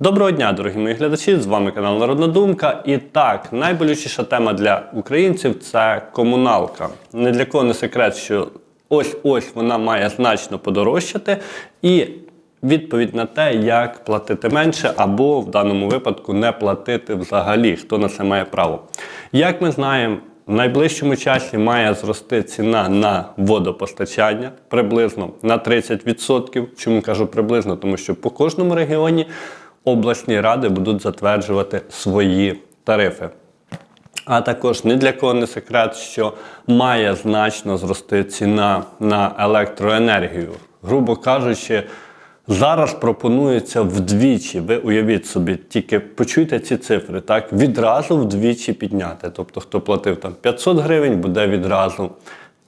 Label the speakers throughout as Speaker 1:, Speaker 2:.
Speaker 1: Доброго дня, дорогі мої глядачі! З вами канал Народна Думка. І так, найболючіша тема для українців це комуналка. Не для кого не секрет, що ось-ось вона має значно подорожчати. І відповідь на те, як платити менше, або в даному випадку не платити взагалі, хто на це має право. Як ми знаємо, в найближчому часі має зрости ціна на водопостачання приблизно на 30%. Чому кажу приблизно? Тому що по кожному регіоні обласні ради будуть затверджувати свої тарифи. А також ні для кого не секрет, що має значно зрости ціна на електроенергію. Грубо кажучи, зараз пропонується вдвічі. Ви уявіть собі, тільки почуйте ці цифри, так відразу вдвічі підняти. Тобто, хто платив там 500 гривень, буде відразу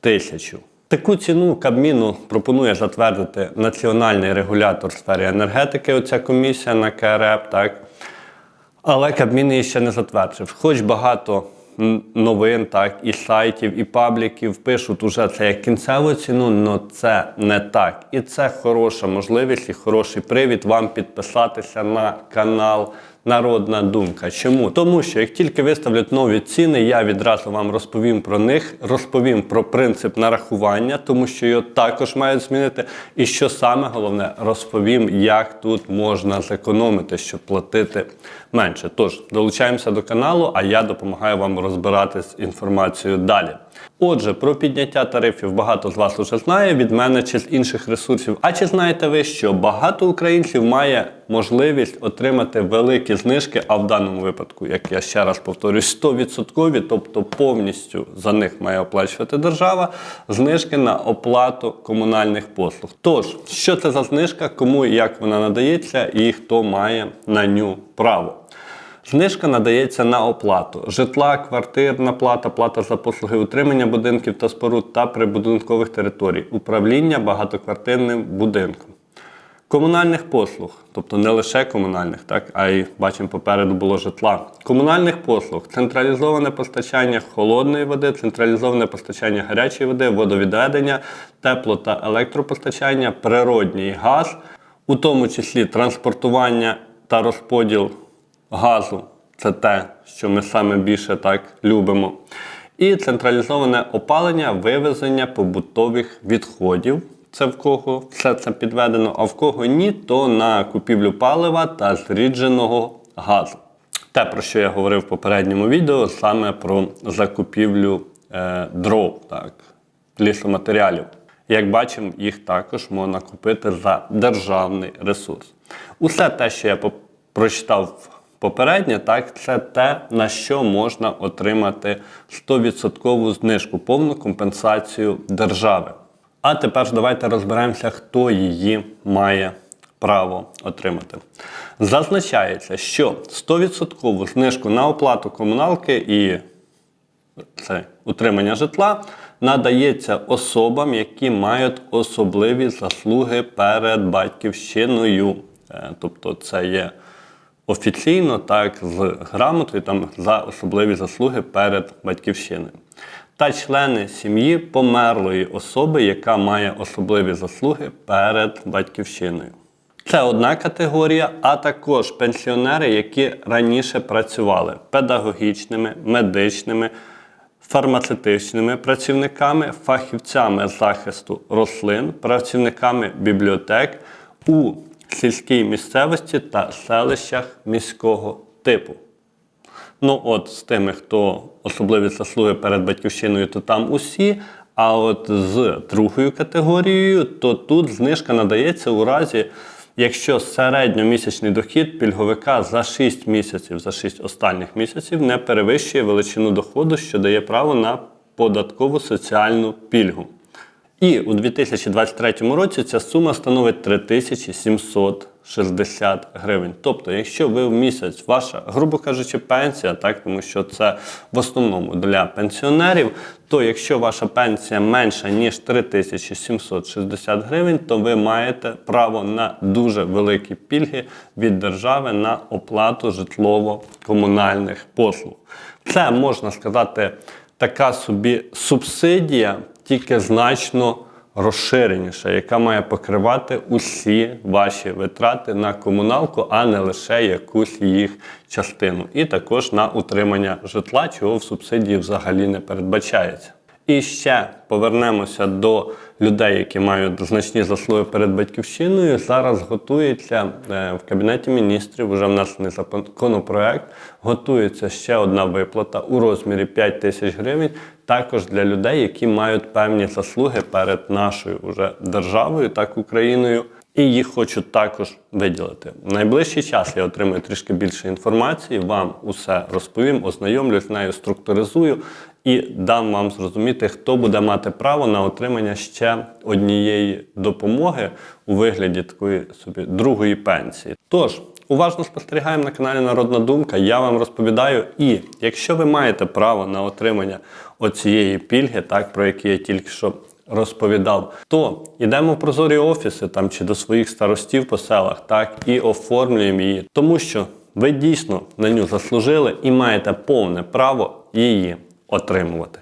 Speaker 1: тисячу. Таку ціну Кабміну пропонує затвердити національний регулятор в сфері енергетики. Оця комісія на КРЕП, так. Але Кабмін її ще не затвердив. Хоч багато новин, так, і сайтів, і пабліків пишуть уже це як кінцеву ціну, але це не так. І це хороша можливість і хороший привід вам підписатися на канал Народна Думка. Чому? Тому що як тільки виставлять нові ціни, я відразу вам розповім про них, розповім про принцип нарахування, тому що його також мають змінити. І що саме головне, розповім, як тут можна зекономити, щоб платити менше. Тож долучаємося до каналу, а я допомагаю вам розбиратись з інформацією далі. Отже, про підняття тарифів багато з вас уже знає від мене чи з інших ресурсів. А чи знаєте ви, що багато українців має можливість отримати великі знижки, а в даному випадку, як я ще раз повторюю, 100%, тобто повністю за них має оплачувати держава, знижки на оплату комунальних послуг. Тож, що це за знижка, кому і як вона надається, і хто має на ню право. Знижка надається на оплату житла, квартирна плата, плата за послуги утримання будинків та споруд та прибудинкових територій, управління багатоквартирним будинком. Комунальних послуг, тобто не лише комунальних, так, а й бачимо попереду було житла. Комунальних послуг, централізоване постачання холодної води, централізоване постачання гарячої води, водовідведення, тепло та електропостачання, природній газ, у тому числі транспортування та розподіл газу це те, що ми саме більше так любимо. І централізоване опалення, вивезення побутових відходів. Це в кого все це підведено, а в кого ні, то на купівлю палива та зрідженого газу. Те, про що я говорив в попередньому відео, саме про закупівлю е, дров, так, лісоматеріалів. Як бачимо, їх також можна купити за державний ресурс. Усе те, що я прочитав попередньо, так, це те, на що можна отримати 100% знижку, повну компенсацію держави. А тепер ж давайте розберемося, хто її має право отримати. Зазначається, що 100% знижку на оплату комуналки і це утримання житла надається особам, які мають особливі заслуги перед батьківщиною. Е, Тобто це є офіційно, так, з грамотою там, за особливі заслуги перед батьківщиною. Та члени сім'ї померлої особи, яка має особливі заслуги перед батьківщиною. Це одна категорія, а також пенсіонери, які раніше працювали педагогічними, медичними, фармацевтичними працівниками, фахівцями захисту рослин, працівниками бібліотек у сільській місцевості та селищах міського типу. Ну, от з тими, хто особливі заслуги перед батьківщиною, то там усі. А от з другою категорією, то тут знижка надається у разі, якщо середньомісячний дохід пільговика за 6 місяців, за 6 останніх місяців не перевищує величину доходу, що дає право на податкову соціальну пільгу. І у 2023 році ця сума становить 3760 гривень. Тобто, якщо ви в місяць ваша, грубо кажучи, пенсія, так тому що це в основному для пенсіонерів, то якщо ваша пенсія менша ніж 3760 гривень, то ви маєте право на дуже великі пільги від держави на оплату житлово-комунальних послуг. Це можна сказати така собі субсидія, тільки значно розширеніша, яка має покривати усі ваші витрати на комуналку, а не лише якусь їх частину. І також на утримання житла, чого в субсидії взагалі не передбачається. І ще повернемося до людей, які мають значні заслуги перед батьківщиною. Зараз готується е, в кабінеті міністрів, вже внесений законопроект. Готується ще одна виплата у розмірі 5 тисяч гривень. Також для людей, які мають певні заслуги перед нашою вже державою, так Україною. І їх хочу також виділити. В найближчий час я отримаю трішки більше інформації, вам усе розповім, ознайомлюсь нею, структуризую і дам вам зрозуміти, хто буде мати право на отримання ще однієї допомоги у вигляді такої собі другої пенсії. Тож, уважно спостерігаємо на каналі Народна Думка. Я вам розповідаю. І якщо ви маєте право на отримання оцієї пільги, так про які я тільки що розповідав, то йдемо в прозорі офіси там чи до своїх старостів по селах, так і оформлюємо її, тому що ви дійсно на нього заслужили і маєте повне право її отримувати.